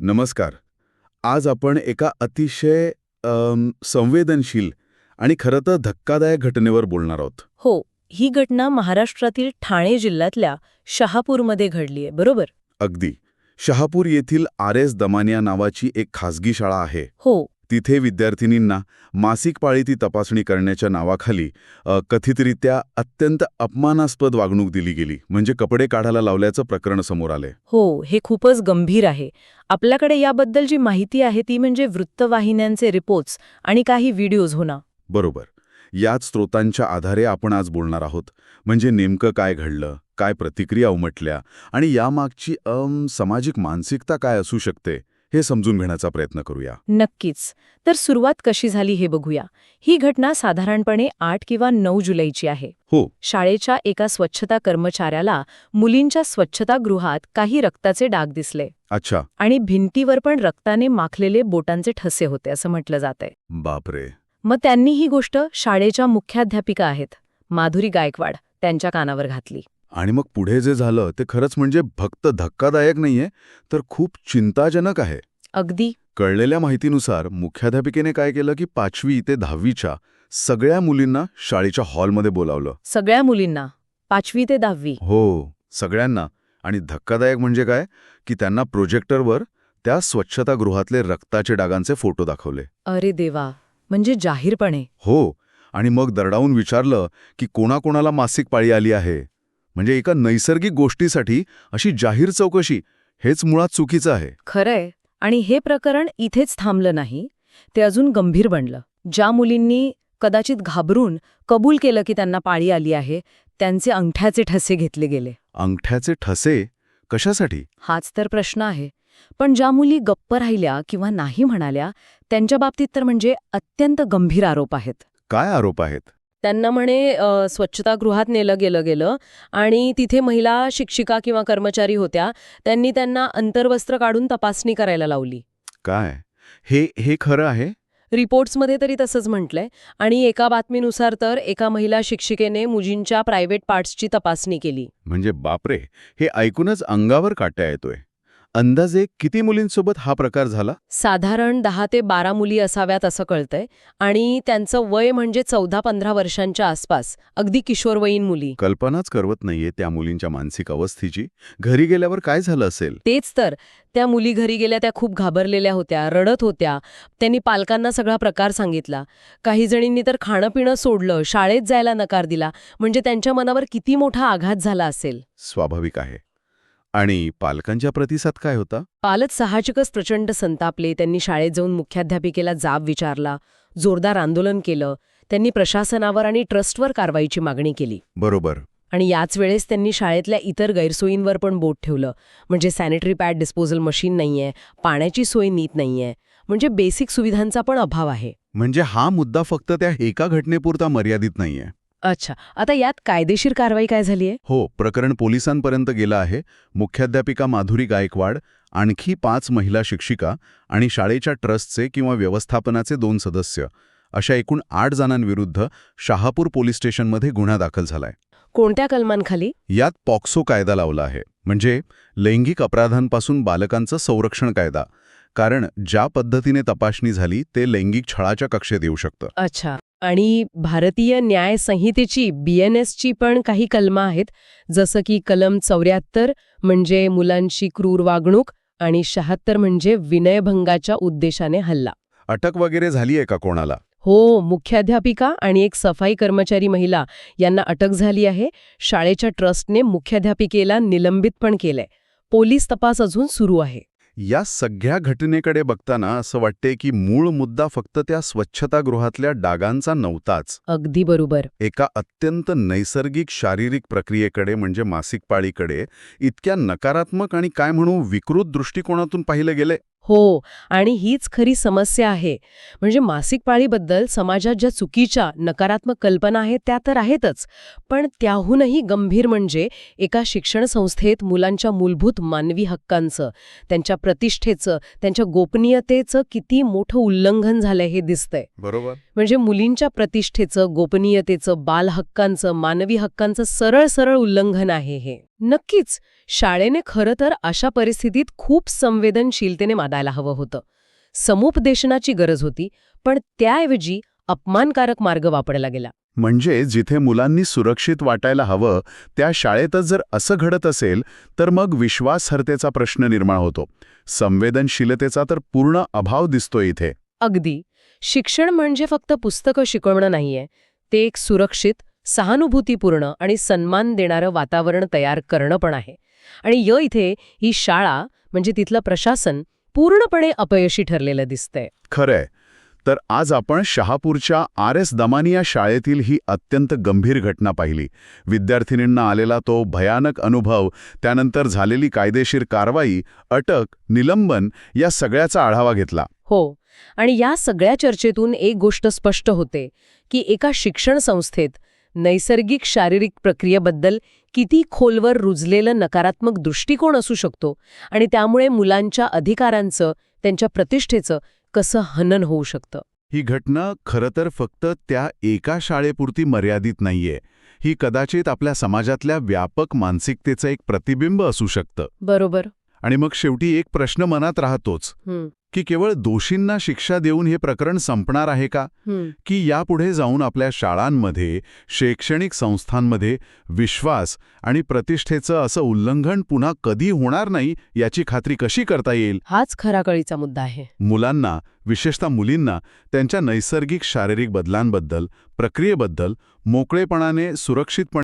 नमस्कार. आज आपण एका अतिशय संवेदनशील आणि खरं तर धक्कादायक घटनेवर बोलणार आहोत. हो ही घटना महाराष्ट्रातील ठाणे जिल्ह्यातल्या शहापूरमध्ये घडलीय बरोबर? अगदी. शहापूर येथील आर एस दमानिया नावाची एक खासगी शाळा आहे. हो. तिथे विद्यार्थिनींना मासिक पाळीती तपासणी करण्याच्या नावाखाली कथितरित्या अत्यंत अपमानास्पद वागणूक दिली गेली. म्हणजे कपडे काढायला लावल्याचं प्रकरण समोर आले हो हे खूपच गंभीर आहे. आपल्याकडे याबद्दल जी माहिती आहे ती म्हणजे वृत्तवाहिन्यांचे रिपोर्ट्स आणि काही व्हिडिओज हो ना? बरोबर. याच स्रोतांच्या आधारे आपण आज बोलणार आहोत. म्हणजे नेमकं काय घडलं काय प्रतिक्रिया उमटल्या आणि यामागची अम सामाजिक मानसिकता काय असू शकते हे समजून घेण्याचा प्रयत्न करूया. नक्कीच. तर सुरुवात कशी झाली हे बघूया. ही घटना साधारणपणे आठ किंवा नऊ जुलैची आहे. हो. शाळेच्या एका स्वच्छता कर्मचाऱ्याला मुलींच्या स्वच्छतागृहात काही रक्ताचे डाग दिसले. अच्छा. आणि भिंतीवर पण रक्ताने माखलेले बोटांचे ठसे होते असं म्हटलं जातंय. बापरे. मग त्यांनी ही गोष्ट शाळेच्या मुख्याध्यापिका आहेत माधुरी गायकवाड त्यांच्या कानावर घातली. आणि मग पुढे जे झालं ते खरंच म्हणजे फक्त धक्कादायक नाहीये तर खूप चिंताजनक आहे. अगदी. कळलेल्या माहितीनुसार मुख्याध्यापिकेने काय केलं की पाचवी ते दहावीच्या सगळ्या मुलींना शाळेच्या हॉलमध्ये बोलावलं. सगळ्या मुलींना? पाचवी ते दहावी? हो सगळ्यांना. आणि धक्कादायक म्हणजे काय? की त्यांना प्रोजेक्टरवर त्या स्वच्छतागृहातले रक्ताचे डागांचे फोटो दाखवले. अरे देवा! म्हणजे जाहीरपणे. हो आणि मग दरडावून विचारलं की कोणाकोणाला मासिक पाळी आली आहे? म्हणजे एका नैसर्गिक गोष्टीसाठी अशी जाहीर चौकशी हेच मुळात चुकीचं आहे. खरंय. आणि हे प्रकरण इथेच थांबलं नाही. ते अजून गंभीर बनलं. ज्या मुलींनी कदाचित घाबरून कबूल केलं की त्यांना पाळी आली आहे त्यांचे अंगठ्याचे ठसे घेतले गेले. अंगठ्याचे ठसे? कशासाठी? हाच तर प्रश्न आहे. पण ज्या मुली गप्प राहिल्या किंवा नाही म्हणाल्या त्यांच्या बाबतीत तर म्हणजे अत्यंत गंभीर आरोप आहेत. काय आरोप आहेत? त्यांना म्हणे स्वच्छतागृहात नेलं गेलं गेलं आणि तिथे महिला शिक्षिका किंवा कर्मचारी होत्या त्यांनी त्यांना अंतर्वस्त्र काढून तपासणी करायला लावली. काय? हे हे खरं आहे? रिपोर्ट्समध्ये तरी तसंच म्हटलंय आणि एका बातमीनुसार तर एका महिला शिक्षिकेने मुजींच्या प्रायव्हेट पार्ट्सची तपासणी केली. म्हणजे बापरे हे ऐकूनच अंगावर काट्या येतोय. अंदाजे किती मुलींसोबत हा प्रकार झाला? साधारण दहा ते बारा मुली असाव्यात असं कळतंय आणि त्यांचं वय म्हणजे चौदा पंधरा वर्षांच्या आसपास अगदी किशोरवयीन मुली. कल्पनाच करवत नाहीये त्या मुलींच्या मानसिक अवस्थेची. घरी गेल्यावर काय झालं असेल? तेच तर. त्या मुली घरी गेल्या त्या खूप घाबरलेल्या होत्या रडत होत्या. त्यांनी पालकांना सगळा प्रकार सांगितला. काही जणींनी तर खाणं पिणं सोडलं शाळेत जायला नकार दिला. म्हणजे त्यांच्या मनावर किती मोठा आघात झाला असेल? स्वाभाविक आहे. आणि पालकांच्या प्रतिसाद काय होता? पालक साहजिकच प्रचंड संतापले. त्यांनी शाळेत जाऊन मुख्याध्यापिकेला जाब विचारला जोरदार आंदोलन केलं त्यांनी प्रशासनावर आणि ट्रस्टवर कारवाईची मागणी केली. बरोबर. आणि याच वेळेस त्यांनी शाळेतल्या इतर गैरसोयींवर पण बोट ठेवलं. म्हणजे सॅनिटरी पॅड डिस्पोजल मशीन नाहीये पाण्याची सोय नीट नाहीये. म्हणजे बेसिक सुविधांचा पण अभाव आहे. म्हणजे हा मुद्दा फक्त त्या एका घटनेपुरता मर्यादित नाहीये. अच्छा. आता यात कायदेशीर कारवाई काय झालीय हो प्रकरण पोलिसांपर्यंत गेलं आहे. मुख्याध्यापिका माधुरी गायकवाड आणखी पाच महिला शिक्षिका आणि शाळेच्या ट्रस्टचे किंवा व्यवस्थापनाचे दोन सदस्य. अशा एकूण आठ जणांविरुद्ध शहापूर पोलीस स्टेशनमध्ये गुन्हा दाखल झालाय. कोणत्या कलमांखाली? यात पॉक्सो कायदा लावला आहे. म्हणजे लैंगिक अपराधांपासून बालकांचं संरक्षण कायदा. कारण ज्या पद्धतीने तपासणी झाली ते लैंगिक छळाच्या कक्षेत येऊ शकतं. अच्छा. आणि भारतीय न्याय संहितेची बीएनएसची पण काही कलमं आहेत. जसं की कलम चौऱ्याहत्तर म्हणजे मुलांची क्रूर वागणूक आणि शहात्तर म्हणजे विनयभंगाच्या उद्देशाने हल्ला. अटक वगैरे झाली आहे का कोणाला? हो मुख्याध्यापिका आणि एक सफाई कर्मचारी महिला यांना अटक झाली आहे. शाळेच्या ट्रस्टने मुख्याध्यापिकेला निलंबित पण केलंय. पोलीस तपास अजून सुरू आहे. या सगळ्या घटनेकडे बघताना असं वाटते की मूळ मुद्दा फक्त त्या स्वच्छतागृहातल्या डागांचा नव्हताच. अगदी बरोबर. एका अत्यंत नैसर्गिक शारीरिक प्रक्रियेकडे म्हणजे मासिक पाळीकडे इतक्या नकारात्मक आणि काय म्हणू विकृत दृष्टिकोनातून पाहिलं गेले हो आणि हीच खरी समस्या आहे. म्हणजे मासिक पाळीबद्दल समाजात ज्या चुकीच्या नकारात्मक कल्पना आहेत त्या तर आहेतच. पण त्याहूनही गंभीर म्हणजे एका शिक्षण संस्थेत मुलांच्या मूलभूत मानवी हक्कांचं त्यांच्या प्रतिष्ठेचं त्यांच्या गोपनीयतेचं किती मोठं उल्लंघन झालंय हे दिसतंय. बरोबर. म्हणजे मुलींच्या प्रतिष्ठेचं गोपनीयतेचं बाल हक्कांचं मानवी हक्कांचं सरळ सरळ उल्लंघन आहे हे. नक्कीच शाळेने खरं तर अशा परिस्थितीत खूप संवेदनशीलतेने मानायला हवं होतं. समुपदेशनाची गरज होती पण त्याऐवजी अपमानकारक मार्ग वापरला गेला. म्हणजे जिथे मुलांनी सुरक्षित वाटायला हवं त्या शाळेतच जर असं घडत असेल तर मग विश्वासार्हतेचा प्रश्न निर्माण होतो. संवेदनशीलतेचा तर पूर्ण अभाव दिसतोय इथे. अगदी. शिक्षण म्हणजे फक्त पुस्तकं शिकवणं नाहीये. ते एक सुरक्षित सहानुभूतीपूर्ण आणि सन्मान देणारं वातावरण तयार करणं पण आहे. आणि य इथे ही शाळा म्हणजे तिथलं प्रशासन पूर्णपणे अपयशी ठरलेलं दिसतंय. खरंय. तर आज आपण शहापूरच्या आर एस दमानी या शाळेतील ही अत्यंत गंभीर घटना पाहिली. विद्यार्थिनींना आलेला तो भयानक अनुभव त्यानंतर झालेली कायदेशीर कारवाई अटक निलंबन या सगळ्याचा आढावा घेतला. हो. आणि या सगळ्या चर्चेतून एक गोष्ट स्पष्ट होते की एका शिक्षण संस्थेत नैसर्गिक शारीरिक प्रक्रियेबद्दल किती खोलवर रुजलेलं नकारात्मक दृष्टिकोन असू शकतो आणि त्यामुळे मुलांच्या अधिकारांचं त्यांच्या प्रतिष्ठेचं कसं हनन होऊ शकतं? ही घटना खरं तर फक्त त्या एका शाळेपुरती मर्यादित नाहीये. ही कदाचित आपल्या समाजातल्या व्यापक मानसिकतेचं एक प्रतिबिंब असू शकतं. बरोबर. आणि मग शेवटी एक प्रश्न मनात राहतोच. की केवळ दोषींना शिक्षा देऊन हे प्रकरण संपणार आहे का. की यापुढे जाऊन आपल्या शाळांमध्ये शैक्षणिक संस्थांमध्ये विश्वास आणि प्रतिष्ठेचं असं उल्लंघन पुन्हा कधी होणार नाही याची खात्री कशी करता येईल? हाच खरा कळीचा मुद्दा आहे. मुलांना विशेषतः मुलींना त्यांच्या नैसर्गिक शारीरिक बदलांबद्दल प्रक्रियेबद्दल मोकळेपणाने सुरक्षितपणे